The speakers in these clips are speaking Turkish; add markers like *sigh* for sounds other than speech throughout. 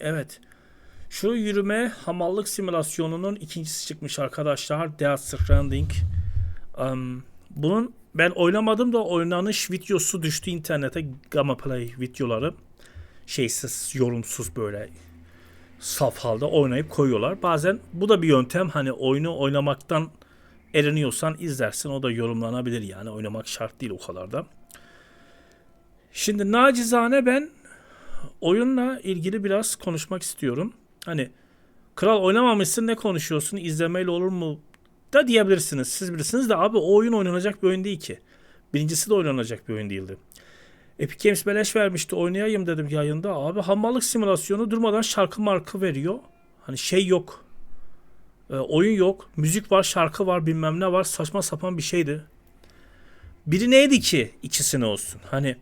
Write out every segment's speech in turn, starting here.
Evet. Şu yürüme hamallık simülasyonunun ikincisi çıkmış arkadaşlar. Death Stranding. Um, bunun ben oynamadım da oynanış videosu düştü internete. Gamma Play videoları. Şeysiz, yorumsuz böyle saf halde oynayıp koyuyorlar. Bazen bu da bir yöntem. Hani oyunu oynamaktan eriniyorsan izlersin. O da yorumlanabilir yani. Oynamak şart değil o kadar da. Şimdi nacizane ben oyunla ilgili biraz konuşmak istiyorum. Hani kral oynamamışsın ne konuşuyorsun izlemeyle olur mu da diyebilirsiniz. Siz bilirsiniz de abi o oyun oynanacak bir oyun değil ki. Birincisi de oynanacak bir oyun değildi. Epic Games beleş vermişti oynayayım dedim yayında. Abi hamallık simülasyonu durmadan şarkı markı veriyor. Hani şey yok. E, oyun yok. Müzik var, şarkı var, bilmem ne var. Saçma sapan bir şeydi. Biri neydi ki ikisine olsun? Hani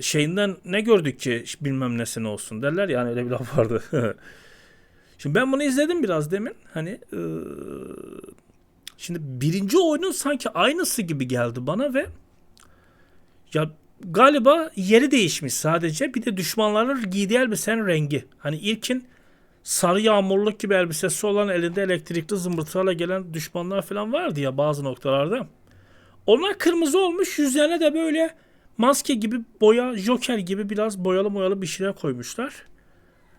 şeyinden ne gördük ki bilmem nesine olsun derler ya hani öyle bir laf vardı. *laughs* Şimdi ben bunu izledim biraz demin. Hani eee, şimdi birinci oyunun sanki aynısı gibi geldi bana ve ya galiba yeri değişmiş sadece. Bir de düşmanların giydiği elbisenin rengi. Hani ilkin sarı yağmurluk gibi elbisesi olan elinde elektrikli zımbırtılarla gelen düşmanlar falan vardı ya bazı noktalarda. Onlar kırmızı olmuş. Yüzlerine de böyle maske gibi boya, joker gibi biraz boyalı boyalı bir şeyler koymuşlar.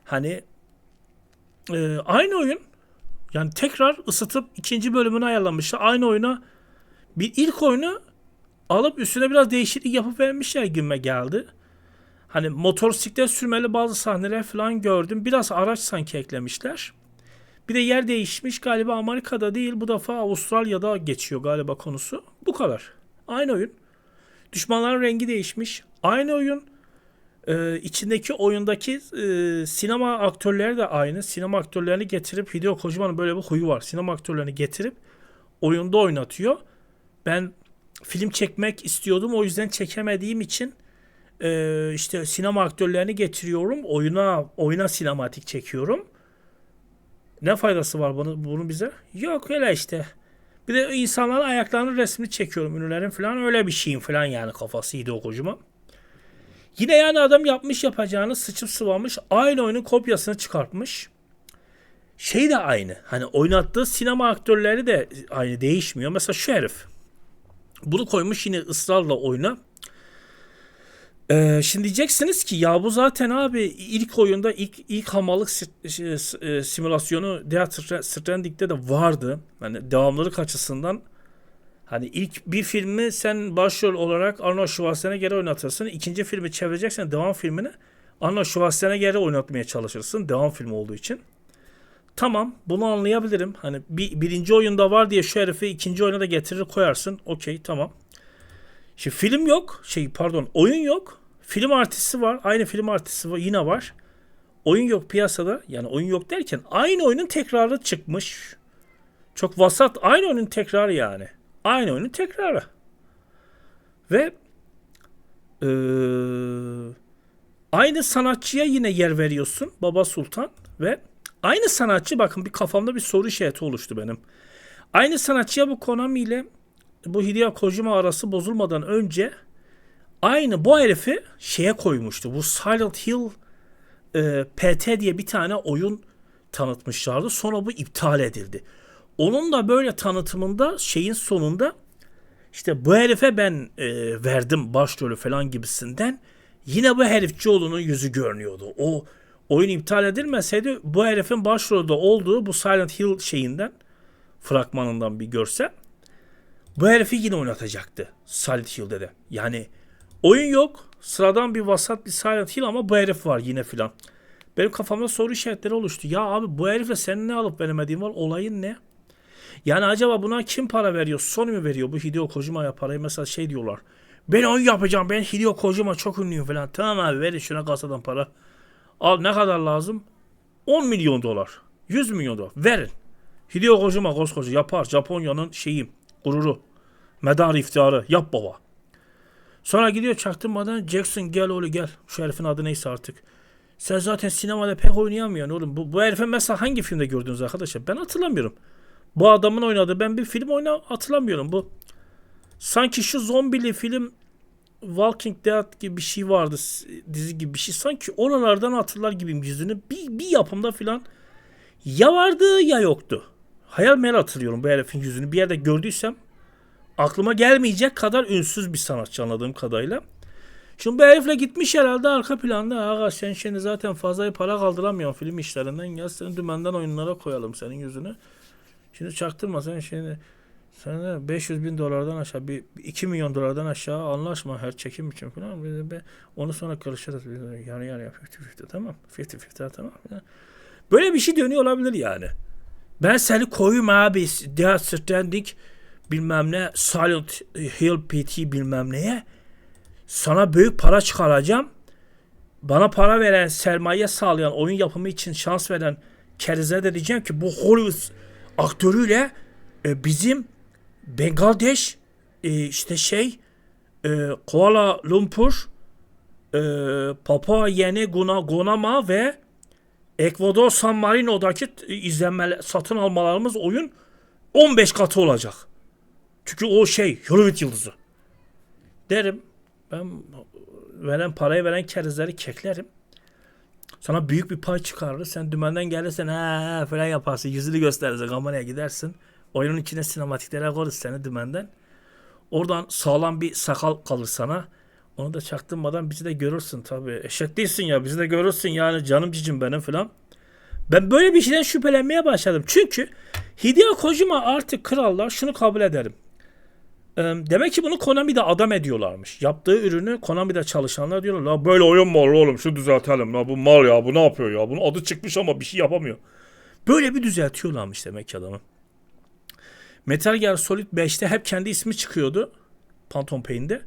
Hani e, aynı oyun. Yani tekrar ısıtıp ikinci bölümünü ayarlamışlar. Aynı oyuna bir ilk oyunu alıp üstüne biraz değişiklik yapıp vermişler gibime geldi. Hani motosiklet sürmeli bazı sahneler falan gördüm. Biraz araç sanki eklemişler. Bir de yer değişmiş galiba Amerika'da değil bu defa Avustralya'da geçiyor galiba konusu. Bu kadar. Aynı oyun. Düşmanların rengi değişmiş. Aynı oyun. Ee, içindeki oyundaki e, sinema aktörleri de aynı. Sinema aktörlerini getirip Hideo Kojima'nın böyle bir huyu var. Sinema aktörlerini getirip oyunda oynatıyor. Ben film çekmek istiyordum. O yüzden çekemediğim için e, işte sinema aktörlerini getiriyorum. Oyuna oyuna sinematik çekiyorum. Ne faydası var bunu, bunun bize? Yok öyle işte. Bir de insanların ayaklarının resmini çekiyorum. Ünlülerin falan öyle bir şeyim falan yani kafası Hideo Kojima. Yine yani adam yapmış yapacağını sıçıp sıvamış. Aynı oyunun kopyasını çıkartmış. Şey de aynı. Hani oynattığı sinema aktörleri de aynı değişmiyor. Mesela şu herif. Bunu koymuş yine ısrarla oyuna. Ee, şimdi diyeceksiniz ki ya bu zaten abi ilk oyunda ilk ilk hamalık si- e, simülasyonu Death Stra- Stranding'de de vardı. Hani devamlılık açısından hani ilk bir filmi sen başrol olarak Arnold Schwarzenegger'i oynatırsın. İkinci filmi çevireceksen devam filmini Arnold Schwarzenegger'i oynatmaya çalışırsın. Devam filmi olduğu için. Tamam bunu anlayabilirim. Hani bir, birinci oyunda var diye şu herifi ikinci oyuna da getirir koyarsın. Okey tamam. Şimdi film yok. Şey pardon oyun yok. Film artisti var. Aynı film artisti var, yine var. Oyun yok piyasada. Yani oyun yok derken aynı oyunun tekrarı çıkmış. Çok vasat. Aynı oyunun tekrarı yani. Aynı oyunun tekrarı. Ve eee, aynı sanatçıya yine yer veriyorsun. Baba Sultan ve aynı sanatçı bakın bir kafamda bir soru işareti oluştu benim. Aynı sanatçıya bu Konami ile bu Hideo Kojima arası bozulmadan önce aynı bu herifi şeye koymuştu. Bu Silent Hill e, PT diye bir tane oyun tanıtmışlardı. Sonra bu iptal edildi. Onun da böyle tanıtımında şeyin sonunda işte bu herife ben e, verdim başrolü falan gibisinden yine bu herifçioğlunun yüzü görünüyordu. O oyun iptal edilmeseydi bu herifin başrolde olduğu bu Silent Hill şeyinden fragmanından bir görsel bu herifi yine oynatacaktı Silent Hill'de de. Yani oyun yok. Sıradan bir vasat bir Silent Hill ama bu herif var yine filan. Benim kafamda soru işaretleri oluştu. Ya abi bu herifle senin ne alıp veremediğin var? Olayın ne? Yani acaba buna kim para veriyor? Sony mi veriyor bu Hideo Kojima'ya parayı? Mesela şey diyorlar. Ben oyun yapacağım. Ben Hideo Kojima çok ünlüyüm falan. Tamam abi verin şuna kasadan para. Al ne kadar lazım? 10 milyon dolar. 100 milyon dolar. Verin. Hideo Kojima koskoca yapar. Japonya'nın şeyi, gururu. Medar iftiharı. Yap baba. Sonra gidiyor çaktırmadan Jackson gel oğlu gel. Şu herifin adı neyse artık. Sen zaten sinemada pek oynayamıyorsun oğlum. Bu, bu herifi mesela hangi filmde gördünüz arkadaşlar? Ben hatırlamıyorum. Bu adamın oynadığı ben bir film oyna hatırlamıyorum. Bu sanki şu zombili film Walking Dead gibi bir şey vardı. Dizi gibi bir şey. Sanki oralardan hatırlar gibiyim yüzünü. Bir, bir yapımda filan ya vardı ya yoktu. Hayal meyal hatırlıyorum bu herifin yüzünü. Bir yerde gördüysem aklıma gelmeyecek kadar ünsüz bir sanatçı anladığım kadarıyla. Şimdi bu herifle gitmiş herhalde arka planda. Aga sen şimdi zaten fazla para kaldıramıyorsun film işlerinden. Gel seni dümenden oyunlara koyalım senin yüzünü. Şimdi çaktırma sen şimdi sen de 500 bin dolardan aşağı bir 2 milyon dolardan aşağı anlaşma her çekim için falan. Onu sonra karışırız. Yarı yarıya 50-50 tamam. 50-50 tamam. Böyle bir şey dönüyor olabilir yani. Ben seni koyayım abi. Death Stranding bilmem ne Silent Hill PT bilmem neye. Sana büyük para çıkaracağım. Bana para veren, sermaye sağlayan, oyun yapımı için şans veren kerize de diyeceğim ki bu Hollywood aktörüyle e, bizim Bangladeş e, işte şey e, Kuala Lumpur e, Papua Yeni Guna, Gonama ve Ekvador San Marino'daki izlenme satın almalarımız oyun 15 katı olacak. Çünkü o şey Hollywood yıldızı. Derim ben veren parayı veren kerizleri keklerim. Sana büyük bir pay çıkarır. Sen dümenden gelirsen ha falan yaparsın. Yüzünü gösterirsin. Kameraya gidersin. Oyunun içine sinematiklere koyarız seni dümenden. Oradan sağlam bir sakal kalır sana. Onu da çaktırmadan bizi de görürsün tabii. Eşek değilsin ya bizi de görürsün yani canım cicim benim falan. Ben böyle bir şeyden şüphelenmeye başladım. Çünkü Hideo Kojima artık krallar şunu kabul ederim. Demek ki bunu Konami'de adam ediyorlarmış. Yaptığı ürünü Konami'de çalışanlar diyorlar. La böyle oyun mu olur oğlum şu düzeltelim. La bu mal ya bu ne yapıyor ya. Bunun adı çıkmış ama bir şey yapamıyor. Böyle bir düzeltiyorlarmış demek ki adamı. Metal Gear Solid 5'te hep kendi ismi çıkıyordu. Phantom Pain'de.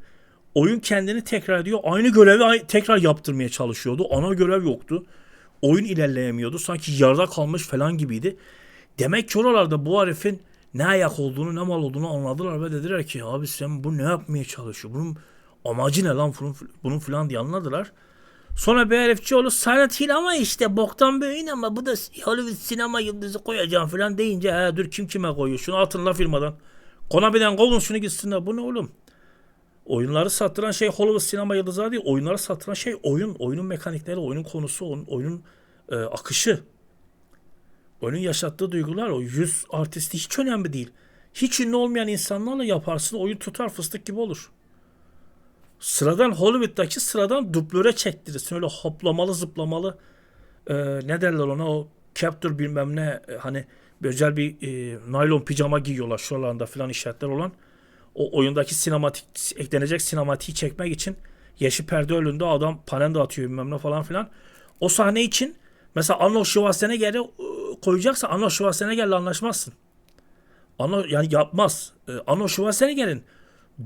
Oyun kendini tekrar ediyor. Aynı görevi tekrar yaptırmaya çalışıyordu. Ana görev yoktu. Oyun ilerleyemiyordu. Sanki yarıda kalmış falan gibiydi. Demek ki oralarda bu herifin ne ayak olduğunu ne mal olduğunu anladılar ve dediler ki abi sen bu ne yapmaya çalışıyor? Bunun amacı ne lan bunun, bunun falan diye anladılar. Sonra olur Silent Hill ama işte boktan oyun ama bu da Hollywood sinema yıldızı koyacağım falan deyince ha dur kim kime koyuyor şunu atın la firmadan. Konami'den kovun şunu gitsinler bu ne oğlum? Oyunları sattıran şey Hollywood sinema yıldızları değil. Oyunları sattıran şey oyun. Oyunun mekanikleri, oyunun konusu, oyun- oyunun e, akışı. Oyunun yaşattığı duygular o yüz artisti hiç önemli değil. Hiç ünlü olmayan insanlarla yaparsın oyun tutar fıstık gibi olur. Sıradan Hollywood'daki sıradan dublöre çektirirsin. Öyle hoplamalı zıplamalı e, ne derler ona o capture bilmem ne e, hani özel bir e, naylon pijama giyiyorlar şuralarında filan işaretler olan o oyundaki sinematik eklenecek sinematiği çekmek için yeşil perde önünde adam panel dağıtıyor bilmem ne falan filan. O sahne için mesela Arnold Schwarzenegger'i e, koyacaksa Arnold Schwarzenegger'le anlaşmazsın. Arnold, yani yapmaz. E, Arnold Schwarzenegger'in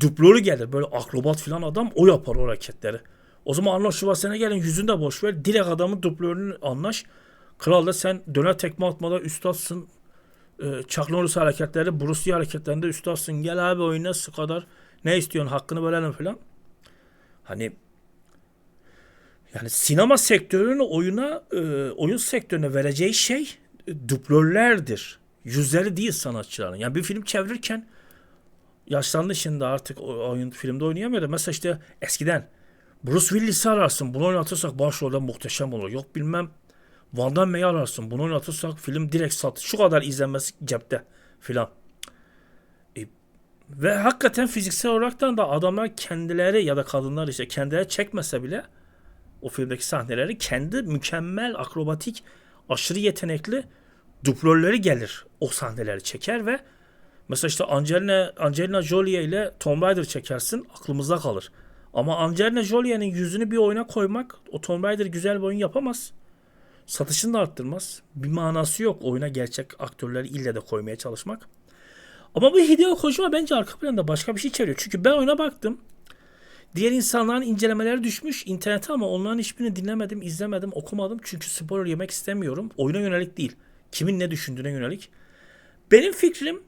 dublörü gelir. Böyle akrobat filan adam o yapar o hareketleri. O zaman Arnold Schwarzenegger'in yüzünü de boş ver. Direkt adamın dublörünü anlaş. Kral da sen döner tekme atmada üstadsın e, Chuck Norris hareketleri, Bruce Lee hareketlerinde üstadsın. Gel abi oyna şu kadar. Ne istiyorsun? Hakkını verelim falan. Hani yani sinema sektörünün oyuna e, oyun sektörüne vereceği şey dublörlerdir. Yüzleri değil sanatçıların. Yani bir film çevirirken yaşlandı şimdi artık oyun filmde oynayamıyor da mesela işte eskiden Bruce Willis'i ararsın. Bunu oynatırsak başrolde muhteşem olur. Yok bilmem Van Damme'yi ararsın. Bunu oynatırsak film direkt sat. Şu kadar izlenmesi cepte filan. E, ve hakikaten fiziksel olaraktan da adamlar kendileri ya da kadınlar işte kendileri çekmese bile o filmdeki sahneleri kendi mükemmel akrobatik aşırı yetenekli dublörleri gelir o sahneleri çeker ve mesela işte Angelina, Angelina Jolie ile Tomb Raider çekersin aklımızda kalır. Ama Angelina Jolie'nin yüzünü bir oyuna koymak o Tomb Raider güzel bir oyun yapamaz. Satışını da arttırmaz. Bir manası yok oyuna gerçek aktörleri ille de koymaya çalışmak. Ama bu Hideo Kojima bence arka planda başka bir şey çeviriyor. Çünkü ben oyuna baktım. Diğer insanların incelemeleri düşmüş internete ama onların hiçbirini dinlemedim, izlemedim, okumadım. Çünkü spoiler yemek istemiyorum. Oyuna yönelik değil. Kimin ne düşündüğüne yönelik. Benim fikrim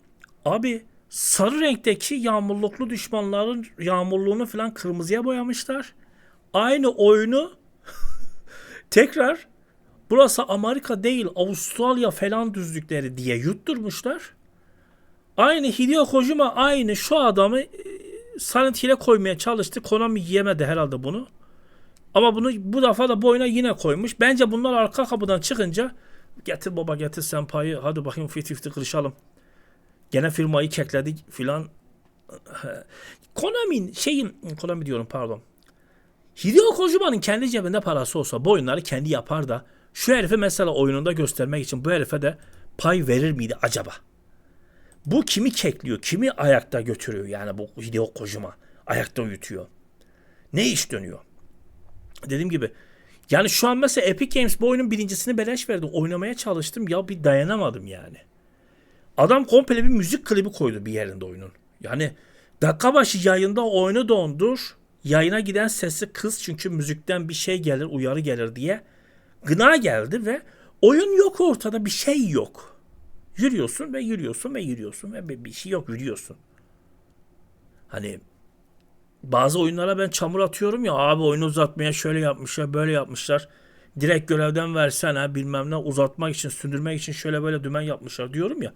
abi sarı renkteki yağmurluklu düşmanların yağmurluğunu falan kırmızıya boyamışlar. Aynı oyunu *laughs* tekrar burası Amerika değil Avustralya falan düzlükleri diye yutturmuşlar. Aynı Hideo Kojima aynı şu adamı e, Silent Hill'e koymaya çalıştı. Konami yemedi herhalde bunu. Ama bunu bu defa da bu oyuna yine koymuş. Bence bunlar arka kapıdan çıkınca getir baba getir senpayı hadi bakayım 50-50 kırışalım. Gene firmayı kekledik filan. *laughs* Konami'nin şeyin Konami diyorum pardon. Hideo Kojima'nın kendi cebinde parası olsa bu oyunları kendi yapar da şu herifi mesela oyununda göstermek için bu herife de pay verir miydi acaba? Bu kimi kekliyor, kimi ayakta götürüyor yani bu Hideo Kojima. Ayakta uyutuyor. Ne iş dönüyor? Dediğim gibi yani şu an mesela Epic Games bu oyunun birincisini beleş verdi. Oynamaya çalıştım ya bir dayanamadım yani. Adam komple bir müzik klibi koydu bir yerinde oyunun. Yani dakika başı yayında oyunu dondur. Yayına giden sesi kız çünkü müzikten bir şey gelir, uyarı gelir diye. Gına geldi ve oyun yok ortada bir şey yok. Yürüyorsun ve yürüyorsun ve yürüyorsun ve bir- şey yok yürüyorsun. Hani bazı oyunlara ben çamur atıyorum ya abi oyunu uzatmaya şöyle yapmışlar böyle yapmışlar. Direkt görevden versene bilmem ne uzatmak için sündürmek için şöyle böyle dümen yapmışlar diyorum ya.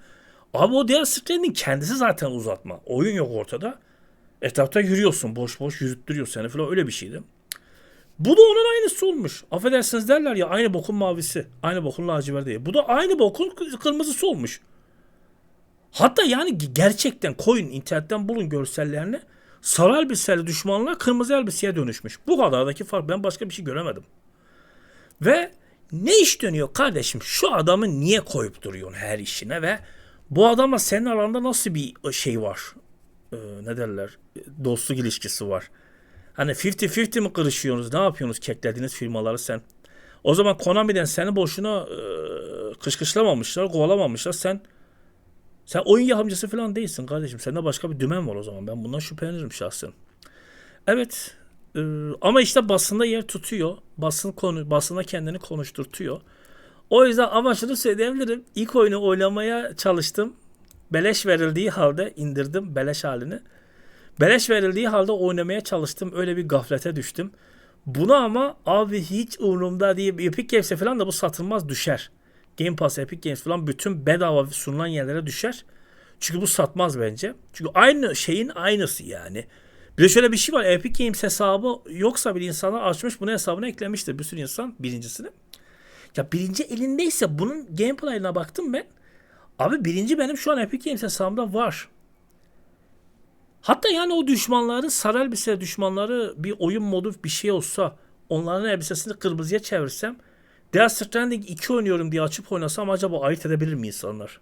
Abi o Death Stranding kendisi zaten uzatma. Oyun yok ortada. Etrafta yürüyorsun boş boş yürüttürüyor seni falan öyle bir şeydi. Bu da onun aynısı olmuş. Affedersiniz derler ya aynı bokun mavisi. Aynı bokun laciverti. Bu da aynı bokun kı- kırmızısı olmuş. Hatta yani gerçekten koyun internetten bulun görsellerini. Sarı elbiseli düşmanlar kırmızı elbiseye dönüşmüş. Bu kadardaki fark ben başka bir şey göremedim. Ve ne iş dönüyor kardeşim? Şu adamı niye koyup duruyorsun her işine ve bu adamla senin aranda nasıl bir şey var? Ee, ne derler? Dostluk ilişkisi var. Hani 50-50 mi kırışıyorsunuz? Ne yapıyorsunuz keklediğiniz firmaları sen? O zaman Konami'den seni boşuna e, kışkışlamamışlar, kovalamamışlar. Sen sen oyun yapımcısı falan değilsin kardeşim. Sende başka bir dümen var o zaman. Ben bundan şüphelenirim şahsen. Evet. e, ama işte basında yer tutuyor. Basın konu basına kendini konuşturtuyor. O yüzden ama şunu söyleyebilirim. İlk oyunu oynamaya çalıştım. Beleş verildiği halde indirdim beleş halini. Beleş verildiği halde oynamaya çalıştım. Öyle bir gaflete düştüm. Bunu ama abi hiç umurumda değil. Epic Games'e falan da bu satılmaz düşer. Game Pass, Epic Games falan bütün bedava sunulan yerlere düşer. Çünkü bu satmaz bence. Çünkü aynı şeyin aynısı yani. Bir de şöyle bir şey var. Epic Games hesabı yoksa bir insanlar açmış bunu hesabına eklemiştir. Bir sürü insan birincisini. Ya birinci elindeyse bunun gameplay'ına baktım ben. Abi birinci benim şu an Epic Games hesabımda var. Hatta yani o düşmanların sarı elbise düşmanları bir oyun modu bir şey olsa onların elbisesini kırmızıya çevirsem Death Stranding 2 oynuyorum diye açıp oynasam acaba ayırt edebilir mi insanlar?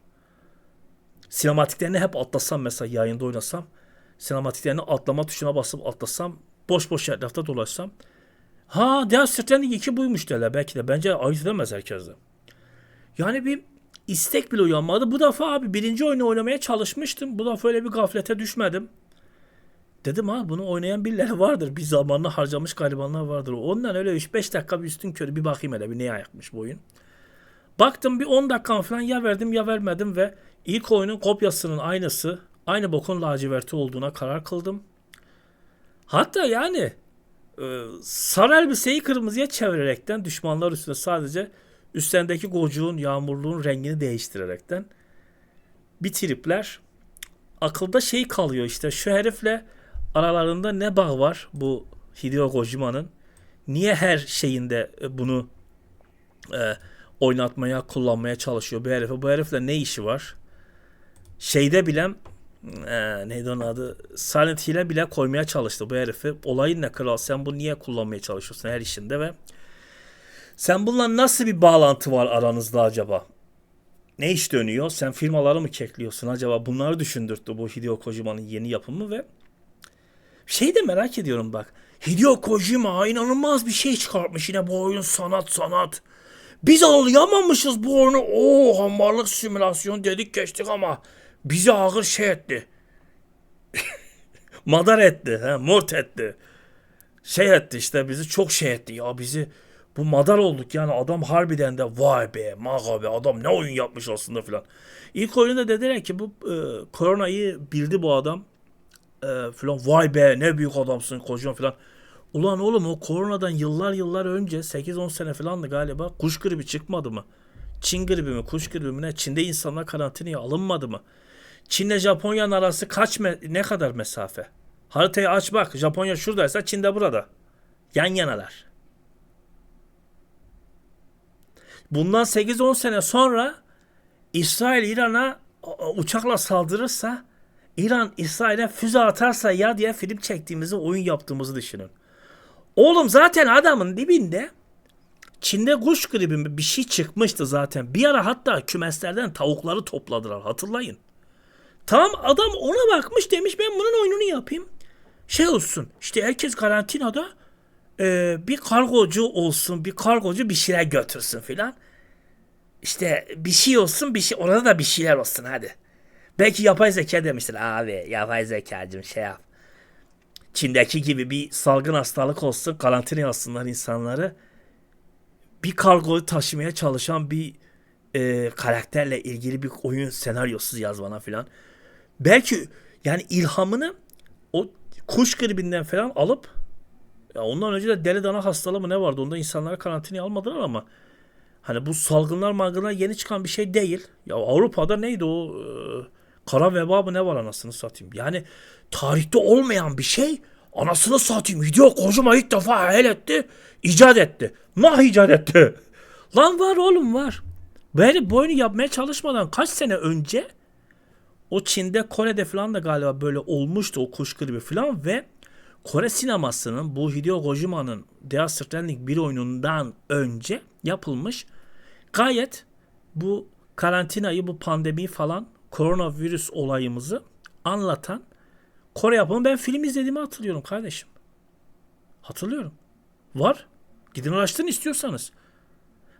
Sinematiklerini hep atlasam mesela yayında oynasam sinematiklerini atlama tuşuna basıp atlasam boş boş etrafta dolaşsam ha Death Stranding 2 buymuş derler belki de bence ayırt edemez herkes de. Yani bir istek bile uyanmadı. Bu defa abi birinci oyunu oynamaya çalışmıştım. Bu defa öyle bir gaflete düşmedim. Dedim ha bunu oynayan birileri vardır. Bir zamanla harcamış garibanlar vardır. Ondan öyle 3-5 dakika bir üstün körü bir bakayım hele bir neye ayakmış bu oyun. Baktım bir 10 dakika falan ya verdim ya vermedim ve ilk oyunun kopyasının aynısı aynı bokun laciverti olduğuna karar kıldım. Hatta yani e, sarı elbiseyi kırmızıya çevirerekten düşmanlar üstüne sadece üstlerindeki gocuğun yağmurluğun rengini değiştirerekten bir tripler akılda şey kalıyor işte şu herifle aralarında ne bağ var bu Hideo Kojima'nın niye her şeyinde e, bunu e, oynatmaya kullanmaya çalışıyor bu herife bu herifle ne işi var şeyde bile e, neydi onun adı Silent Hill'e bile koymaya çalıştı bu herifi olayın ne kral sen bunu niye kullanmaya çalışıyorsun her işinde ve sen bununla nasıl bir bağlantı var aranızda acaba? Ne iş dönüyor? Sen firmaları mı kekliyorsun acaba? Bunları düşündürttü bu Hideo Kojima'nın yeni yapımı ve şey de merak ediyorum bak. Hideo Kojima inanılmaz bir şey çıkartmış yine bu oyun sanat sanat. Biz anlayamamışız bu oyunu. Oo hamarlık simülasyon dedik geçtik ama bizi ağır şey etti. *laughs* Madar etti, he, mort etti şey etti işte bizi çok şey etti ya bizi bu madar olduk yani adam harbiden de vay be maga be adam ne oyun yapmış aslında filan. İlk oyunda dediler ki bu e, koronayı bildi bu adam e, filan vay be ne büyük adamsın kocaman filan. Ulan oğlum o koronadan yıllar yıllar önce 8-10 sene filandı galiba kuş gribi çıkmadı mı? Çin gribi mi kuş gribi mi ne? Çin'de insanlar karantinaya alınmadı mı? Çin'le Japonya'nın arası kaç ne kadar mesafe? Haritayı aç bak. Japonya şuradaysa Çin de burada. Yan yanalar. Bundan 8-10 sene sonra İsrail İran'a uçakla saldırırsa İran İsrail'e füze atarsa ya diye film çektiğimizi oyun yaptığımızı düşünün. Oğlum zaten adamın dibinde Çin'de kuş gribi bir şey çıkmıştı zaten. Bir ara hatta kümeslerden tavukları topladılar hatırlayın. Tamam adam ona bakmış demiş ben bunun oyununu yapayım. Şey olsun işte herkes karantinada e, bir kargocu olsun bir kargocu bir şeyler götürsün filan. İşte bir şey olsun bir şey orada da bir şeyler olsun hadi. Belki yapay zeka demiştir abi yapay zekacım şey yap. Çin'deki gibi bir salgın hastalık olsun karantinaya alsınlar insanları. Bir kargoyu taşımaya çalışan bir e, karakterle ilgili bir oyun senaryosu yaz bana filan. Belki yani ilhamını o kuş gribinden falan alıp ya ondan önce de deli dana hastalığı mı ne vardı? Onda insanları karantinaya almadılar ama hani bu salgınlar malgınlar yeni çıkan bir şey değil. Ya Avrupa'da neydi o e, kara veba mı ne var anasını satayım. Yani tarihte olmayan bir şey anasını satayım. Video kocama ilk defa hayal etti. icat etti. Nah icat etti. *laughs* Lan var oğlum var. Böyle bu oyunu yapmaya çalışmadan kaç sene önce o Çin'de Kore'de falan da galiba böyle olmuştu o kuş gribi falan ve Kore sinemasının bu Hideo Kojima'nın Death Stranding 1 oyunundan önce yapılmış gayet bu karantinayı bu pandemiyi falan koronavirüs olayımızı anlatan Kore yapımı ben film izlediğimi hatırlıyorum kardeşim. Hatırlıyorum. Var. Gidin araştırın istiyorsanız.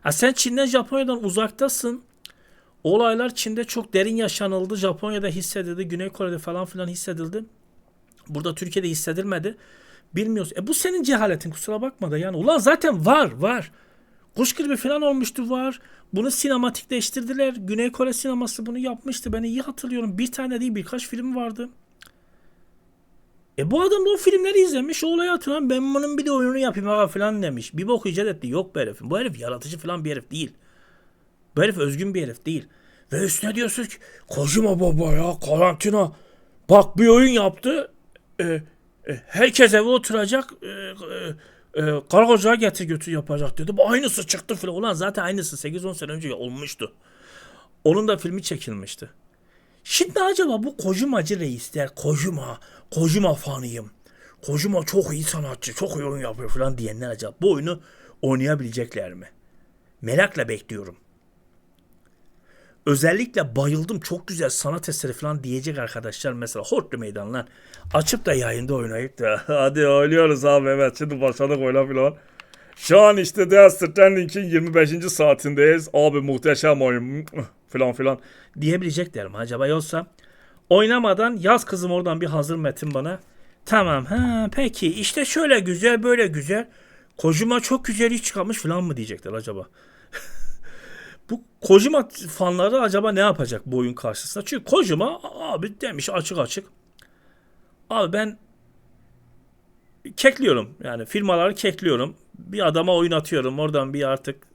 Ha sen Çin'den Japonya'dan uzaktasın. Olaylar Çin'de çok derin yaşanıldı. Japonya'da hissedildi. Güney Kore'de falan filan hissedildi. Burada Türkiye'de hissedilmedi. Bilmiyoruz. E bu senin cehaletin kusura bakma da yani. Ulan zaten var var. Kuş gribi falan olmuştu var. Bunu sinematikleştirdiler. Güney Kore sineması bunu yapmıştı. Ben iyi hatırlıyorum. Bir tane değil birkaç film vardı. E bu adam da o filmleri izlemiş. O olayı hatırlayan ben bunun bir de oyununu yapayım aga falan demiş. Bir bok icat etti. Yok be herifin. Bu herif yaratıcı falan bir herif değil. Bu herif özgün bir herif değil. Ve üstüne diyorsun ki Kojima baba ya karantina. Bak bir oyun yaptı. E, e, herkes eve oturacak. E, e, e, kargocuğa getir götür yapacak dedi. Bu aynısı çıktı filan. Ulan zaten aynısı 8-10 sene önce olmuştu. Onun da filmi çekilmişti. Şimdi acaba bu Kojimacı reisler Kojima, Kojima fanıyım. Kojima çok iyi sanatçı, çok iyi oyun yapıyor falan diyenler acaba bu oyunu oynayabilecekler mi? Merakla bekliyorum. Özellikle bayıldım çok güzel sanat eseri falan diyecek arkadaşlar mesela Hortlu Meydanlar açıp da yayında oynayıp da *laughs* hadi oynuyoruz abi evet şimdi başladık oyna falan. Şu an işte Death Stranding'in 25. saatindeyiz. Abi muhteşem oyun falan *laughs* filan diyebilecekler mi acaba yoksa oynamadan yaz kızım oradan bir hazır metin bana. Tamam ha peki işte şöyle güzel böyle güzel. Kojima çok güzel iş çıkarmış falan mı diyecekler acaba? Bu Kojima fanları acaba ne yapacak bu oyun karşısında? Çünkü Kojima abi demiş açık açık. Abi ben kekliyorum. Yani firmaları kekliyorum. Bir adama oyun atıyorum. Oradan bir artık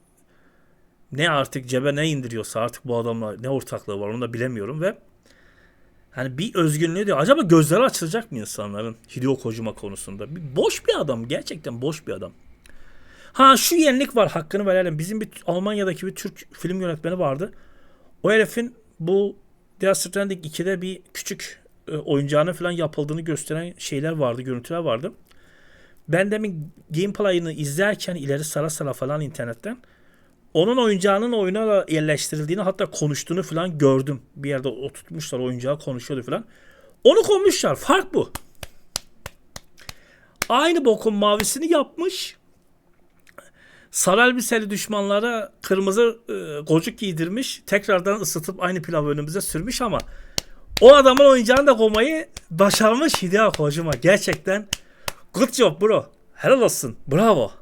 ne artık cebe ne indiriyorsa artık bu adamla ne ortaklığı var onu da bilemiyorum ve hani bir özgünlüğü diyor. Acaba gözleri açılacak mı insanların Hideo Kojima konusunda? Bir, boş bir adam. Gerçekten boş bir adam. Ha şu yenilik var hakkını verelim. Bizim bir Almanya'daki bir Türk film yönetmeni vardı. O herifin bu Death Stranding 2'de bir küçük e, oyuncağının falan yapıldığını gösteren şeyler vardı, görüntüler vardı. Ben demin gameplay'ını izlerken ileri sara sara falan internetten onun oyuncağının oyuna yerleştirildiğini hatta konuştuğunu falan gördüm. Bir yerde oturtmuşlar oyuncağı konuşuyordu falan. Onu koymuşlar. Fark bu. Aynı bokun mavisini yapmış. Sarı elbiseli düşmanlara kırmızı e, gocuk giydirmiş. Tekrardan ısıtıp aynı pilavı önümüze sürmüş ama o adamın oyuncağını da koymayı başarmış Hideo Kojima. Gerçekten good job bro. Helal olsun. Bravo.